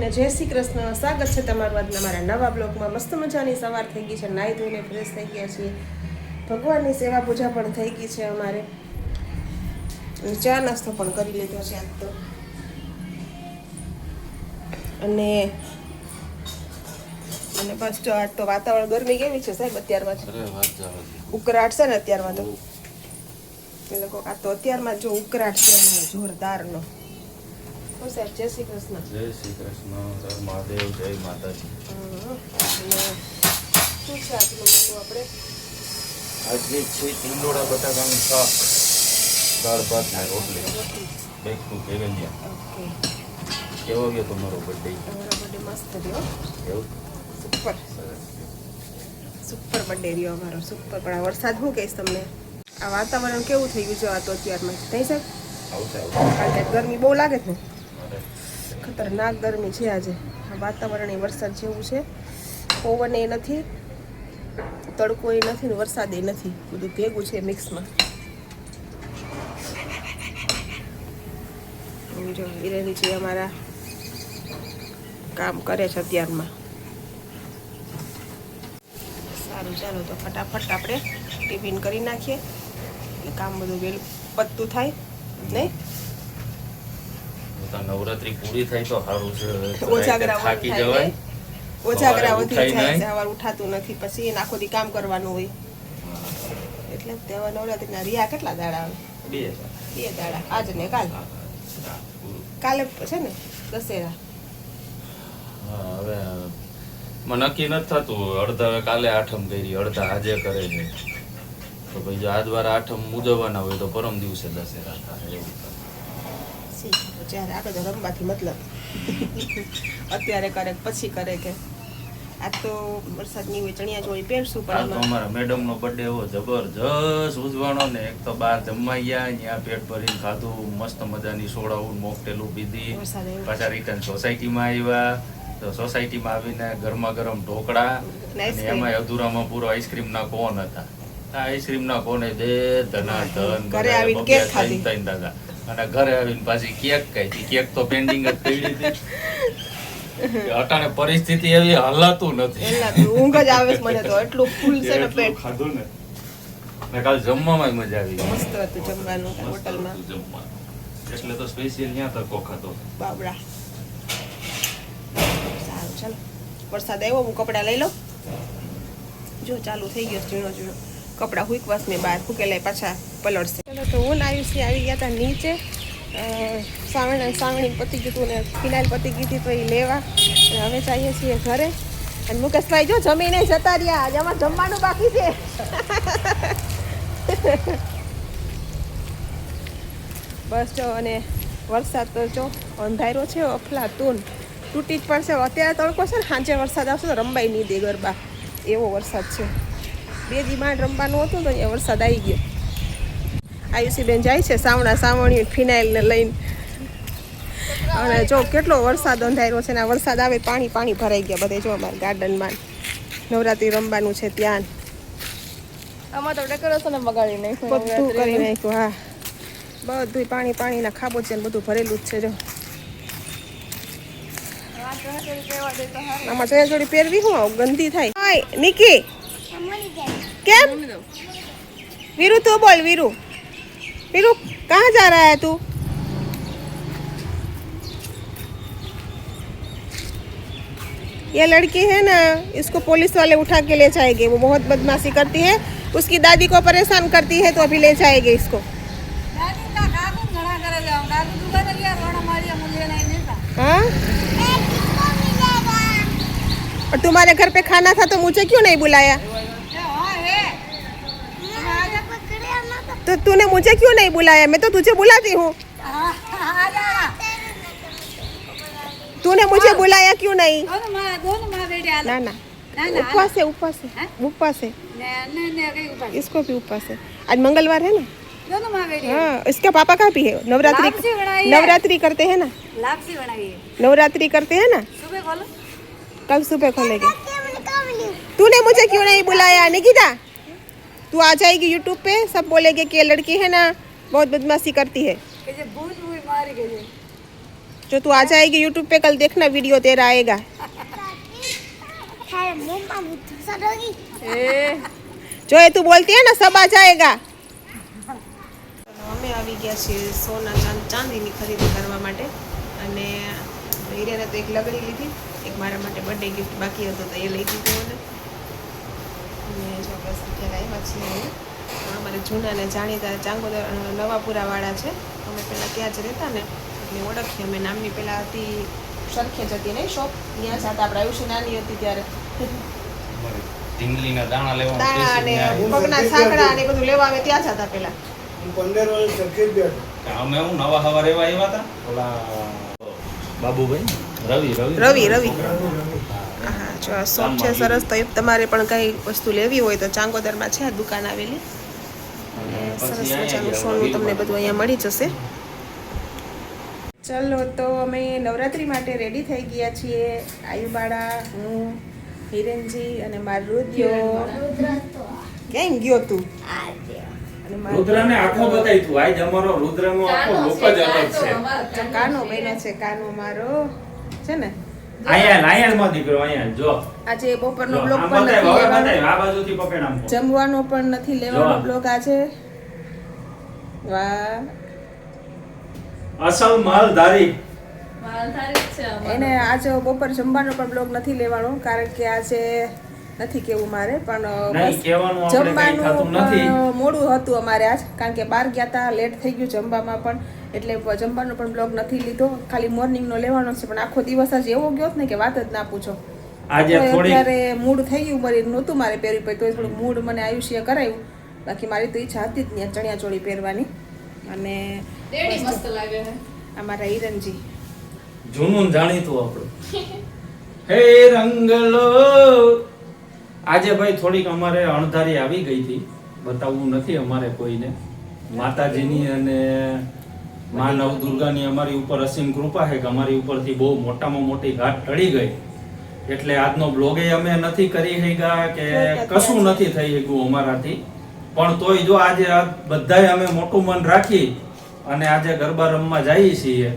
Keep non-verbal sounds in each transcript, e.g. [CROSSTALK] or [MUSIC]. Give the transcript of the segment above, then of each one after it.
ને જય શ્રી કૃષ્ણ સ્વાગત છે તમારું આજના મારા નવા બ્લોગમાં. મસ્ત મજાની સવાર થઈ ગઈ છે નાહી ધોઈને ફ્રેશ થઈ ગયા છીએ. ભગવાનની સેવા પૂજા પણ થઈ ગઈ છે અમારે. અને ચા નાસ્તો પણ કરી લીધો છે આજ તો. અને અને બસ જો આજ તો વાતાવરણ ગરમી કેવી છે સાહેબ અત્યારમાં. ઉકળાટ છે. ને અત્યારમાં તો એ લોકો આ તો અત્યારમાં જો ઉકરાટ છે અમારે જોરદારનો. હો સાહેબ જય શ્રી કૃષ્ણ. જય શ્રી કૃષ્ણ મહાદેવ જય માતાજી. શું છે આજનું મેનુ આપણે? આજે છે ટીંડોળા બટાકાનું શાક દાળ ભાત ને રોટલી. Back to okay. કેવો ગયો તમારો બર્થડે અમારો બર્થડે મસ્ત રહ્યો. એવું? સુપર. સુપર બર્થડે રહ્યો અમારો સુપર. પણ આ વરસાદ શું કહીશ તમને? આ વાતાવરણ કેવું થઈ ગયું છે આ તો અત્યારમાં? થઈ સાહેબ ગરમી બહુ લાગે છે ને? ખતરનાક ગરમી છે આજે. વાતાવરણ એ વરસાદ જેવું છે. પવન એ નથી, તડકો એ નથી ને વરસાદ એ નથી. બધું ભેગું છે મિક્સમાં. જો, હિરેનજી અમારા કામ કરે છે અત્યારમાં સારું, ચાલો તો ફટાફટ આપણે ટિફિન કરી નાખીએ. એટલે કામ બધું વહેલું પત્તું થાય, નહીં? તો નવરાત્રી પૂરી [LAUGHS] થાય તો સારું છે. થાકી જવાય. ઉઠાય જાય સવાર ઉઠાતું નથી. પછી એને આખો દી કામ કરવાનું હોય. એટલે તેવા નવરાત્રીના. રિયા કેટલા દાડા આવે? બે. બે દાડા. આજ ને કાલ? કાલે છે ને? દશેરા. હવે મને નક્કી નથી થતું. અડધા કાલે આઠમ કરી અડધા આજે કરે છે. તો ભાઈ જો આ દ્વારા આઠમ ઉજવવાના હોય તો પરમ દિવસે દશેરા થાય એવું શી જ્યારે આપણે તો રમવાથી મતલબ. અત્યારે કરે પછી કરે કે. આ તો વરસાદની હોય ચણિયા ચોળી પહેરશું પણ તો અમારા મેડમ નો બર્થડે એવો જબરજસ્ત ઉજવાનો ને. એક તો બહાર જમવા ગયા ત્યાં પેટ ભરીને ખાધું મસ્ત મજાની સોડાવું મોકટેલું પીધી. પાછા રિટર્ન સોસાયટીમાં આવ્યા. તો સોસાયટીમાં આવીને ગરમા ગરમ ઢોકળા એમાં અધૂરામાં પૂરો આઈસ્ક્રીમ ના કોન હતા. આ આઈસ્ક્રીમ ના કોને દે ધના ધન ઘરે આવીને કેક ખાધી. દાદા. અને ઘરે આવીને પાછી કેક ખાઈ કેક તો પેન્ડિંગ જ પડી હતી અટાણે પરિસ્થિતિ એવી હલાતું નથી. ઊંઘ જ આવે છે મને તો. એટલું ફૂલ છે ને પેટ. ખાધું ને. ને કાલ જમવામાં મજા આવી મસ્ત હતું જમવાનું હોટલમાં. જમવાનું. એટલે તો સ્પેશિયલ ત્યાં તકો ખાધો બાબડા સારું ચાલો. વરસાદ આવ્યો હું કપડાં લઈ લઉં. જો ચાલુ થઈ ગયો છે ઝીણો ઝીણો. કપડાં હુકવાસ મેં બહાર ફૂકેલાય પાછા પલળશે. ચલો તો હું આયુષી આવી ગયા હતા નીચે. સાવણ સાવણી પતી ગયું ને ફિનાઇલ પતી ગઈ હતી તો એ લેવા. અને હવે જઈએ છીએ ઘરે. અને મુકેશભાઈ જો જમીને જતા રહ્યા, આજે આમાં જમવાનું બાકી છે. બસ જો, અને વરસાદ તો જો અંધારો છે અફલાતુન તૂટી જ પડશે. અત્યારે તડકો છે ને, સાંજે વરસાદ આવશે તો રંબાઈ નહીં દે ગરબા. એવો વરસાદ છે. બે દી માંડ રમવાનું હતું તો અહીંયા વરસાદ આવી ગયો. આયુષીબેન જાય છે સાવણા સાવણી ફિનાઇલને લઈને. અને જો કેટલો વરસાદ અંધાર્યો છે ને વરસાદ આવે પાણી પાણી ભરાઈ ગયા બધે જો અમારા ગાર્ડનમાં. નવરાત્રી રમવાનું છે ત્યાં. આમાં તો ડેકોરેશન બગાડી નાખ્યું બધું કરી નાખ્યું હા. બધું પાણી પાણીના ખાબો છે ને બધું ભરેલું જ છે જો. આમાં ચણિયા ચોળી પહેરવી હું ગંદી થાય. નિકી! કેમ વીરુ તું બોલ વીરુ वीरू कहाँ जा रहा है तू ये लड़की है ना इसको पुलिस वाले उठा के ले जाएंगे वो बहुत बदमाशी करती है उसकी दादी को परेशान करती है तो अभी ले जाएंगे इसको हाँ और तुम्हारे घर पे खाना था तो मुझे क्यों नहीं बुलाया तो तूने मुझे क्यों नहीं बुलाया? मैं तो तुझे बुलाती हूँ। तूने मुझे बुलाया क्यों नहीं? ना ना। उपवास है? उपवास है उपवास है इसको भी उपवास है आज मंगलवार है ना? हाँ। इसके पापा का भी है? नवरात्रि है। नवरात्रि करते हैं ना? लापसी बनाई है। नवरात्रि करते हैं ना? सुबह खोलो। कल सुबह खोलेंगे। तूने मुझे क्यों नहीं बुलाया निकिता? तू आ जाएगी यूट्यूब पे सब बोलेंगे कि ये लड़की है ना बहुत बदमाशी करती है કે જે ભૂત ભૂત મારી ગઈ છે जो तू आज आएगी यूट्यूब पे कल देखना वीडियो तेरा आएगा है मम्मा मुझे सरोगी એ जो ये तू बोलती है ना सब आ जाएगा અમે આવી ગયા છીએ સોના ચાંદ ચાંદીની ખરીદી કરવા માટે અને હિરેને તો એક લગડી લીધી એક મારા માટે બર્થડે ગિફ્ટ બાકી હતો તો એ લઈ દીધો મને અને જો બસ અત્યારે આવ્યા છીએ અમારે જૂના અને જાણીતા ચાંગોદર નવાપુરાવાળા છે. અમે પહેલાં ત્યાં જ રહેતા ને એટલે ઓળખીએ અમે. નામની પહેલાં હતી સરખે જ હતી નહીં શોપ? ત્યાં જ હતા. આપણે આયુષી નાની હતી ત્યારે. ઢીંગલીના દાણા લેવા દાણા અને પગના સાંકડા અને બધું લેવા આવે ત્યાં જ હતા પહેલાં. પંદર વર્ષ સરખેજ બેઠો. અમે હું નવા હવા રહેવા આવ્યા હતા? ઓલા બાબુભાઈ? રવિ રવિ. રવિ, રવિ. હા જો આ શોપ છે સરસ. તો તમારે પણ કંઈ વસ્તુ લેવી હોય તો ચાંગોદરમાં છે આ દુકાન આવેલી. અને સરસ મજાનું સોનું તમને બધું અહીંયા મળી જશે. ચલો તો અમે નવરાત્રી માટે રેડી થઈ ગયા છીએ. આયુબાળા હું હિરેનજી અને મારો રુદ્યો. કેમ ગયો તું? રુદ્રને આખો બતાવી તું. આજ અમારો રુદ્રનો આખો લોક જ અલગ છે. કાનો બન્યો છે કાનો મારો. છે ને? આયા આયા માં દીકરો આયા જો આજે બપોરનો બ્લોગ પણ નથી લેવાનો. બતાય આ બાજુથી પકડ આમ જમવાનો પણ નથી લેવાનો બ્લોગ આજે. વાહ. અસલ માલધારી. એને આજે બપોર જમવાનો પણ બ્લોગ નથી લેવાનો કારણ કે આજે નથી કેવું મારે પણ બસ કહેવાનું આપણે કંઈ જમવાનું મોડું હતું અમારે આજ કારણ કે બહાર ગયા હતા લેટ થઈ ગયું જમવામાં પણ એટલે જમવાનો પણ બ્લોગ નથી લીધો. ખાલી મોર્નિંગનો લેવાનો છે પણ આખો દિવસ જ એવો ગયો ને કે વાત જ ના પૂછો. આજે તોય થોડી અત્યારે મૂડ થઈ ગયું મારી નહોતું મારે પહેર્યું પછી તોય થોડું મૂડ મને આયુષ્ય કરાયું. બાકી મારી તો ઈચ્છા હતી જ નહીં ચણિયા ચોળી પહેરવાની. અને ડેડી મસ્ત લાગે છે અમારા હિરણજી. જૂનું જાણીતું આપણું. [LAUGHS] હે રંગલો આજે ભાઈ થોડીક અમારે અણધારી આવી ગઈ હતી. બતાવવું નથી અમારે કોઈને. માતાજીની અને મા નવ દુર્ગાની અમારી ઉપર અસીમ કૃપા છે કે અમારી ઉપરથી બહુ મોટામાં મોટી ઘાટ ટળી ગઈ. એટલે આજનો બ્લોગે અમે નથી કરી શક્યા કે કશું નથી થઈ શક્યું અમારાથી. પણ તોય જો આજે આ બધાય અમે મોટું મન રાખી અને આજે ગરબા રમવા જઈએ છીએ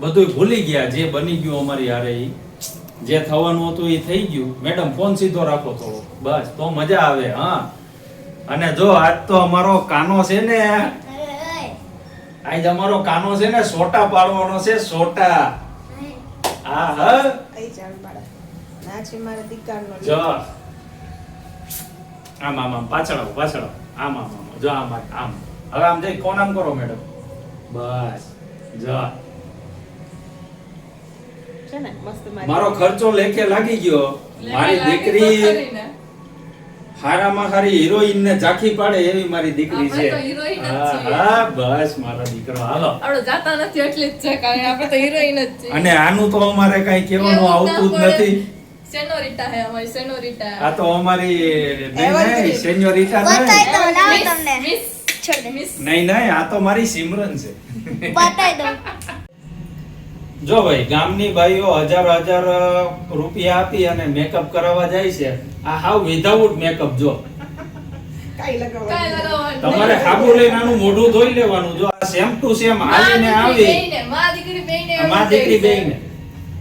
બધું ભૂલી ગયા જે બની ગયું અમારી હારે ઈ. જે થવાનું હતું એ થઈ ગયું. મેડમ ફોન સીધો રાખો થોડો. બસ તો મજા આવે હા. અને જો આજ તો અમારો કાનો છે ને આજ અમારો કાનો છે ને સોટા પાડવાનો છે સોટા. હા હા. કઈ જાણ બાળા ના છે મારા દીકરાનો જો. આમ આમ આમ પાછળ આવો પાછળ. આમ આમ આમ જો આમ આમ આમ. હવે આમ જઈ કોણ આમ કરો મેડમ? બસ. જો. છે ને મસ્ત મારી મારો ખર્ચો લેખે લાગી ગયો. મારી દીકરી હારામાં હારી હિરોઈન ને ઝાંખી પાડે એવી મારી દીકરી છે તો heroine જ હા, બસ મારો દીકરો હાલો. આપણે જાતા નથી એટલે જ છે કારણ આપણે તો હિરોઈન જ છે અને આનું તો અમારે કઈ કહેવાનું આવતું જ નથી. સેનોરિટા હે અમારી સેનોરિટા આ તો અમારી નહીં. નહીં તમને. મિસ નહીં નહીં આ તો મારી સિમરન છે. બતાવી દો જો ભાઈ ગામની ભાઈઓ હજાર હજાર રૂપિયા આપી અને મેકઅપ કરાવવા જાય છે. આ હાવ વિધાઉટ મેકઅપ જો. તમારે હાબુ લઈને આનું મોઢું ધોઈ લેવાનું જો. આ સેમ ટુ સેમ આવીને આવી. મા દીકરી બેઈને માં દીકરી જ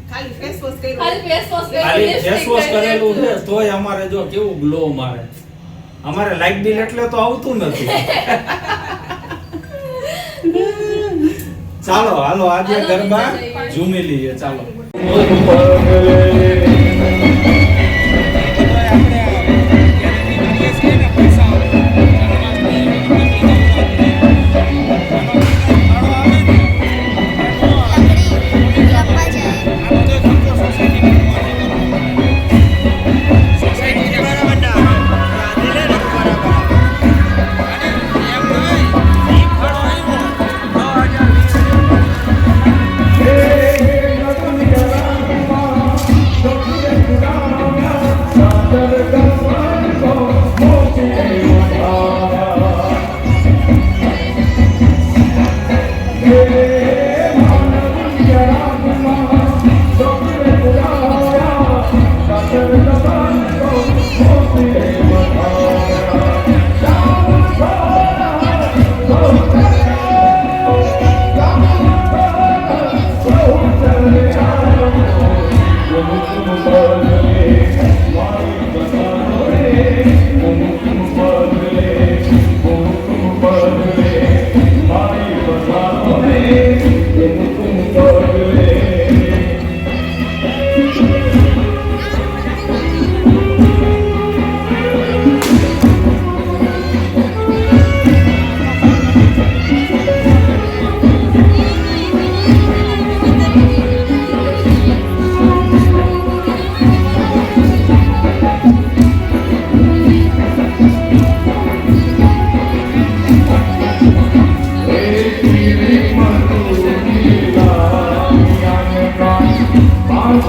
ખાલી ફેસ વોશ કર્યું. ખાલી face wash કર્યું, ખાલી ફેસ વોશ કરેલું છે. તોય અમારે જો કેવું ગ્લો મારે. અમારે લાઈટ બિલ એટલે તો આવતું નથી. [LAUGHS] ચાલો હાલો આજે ગરબા ઝૂમી લઈએ ચાલો.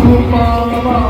Kurbanım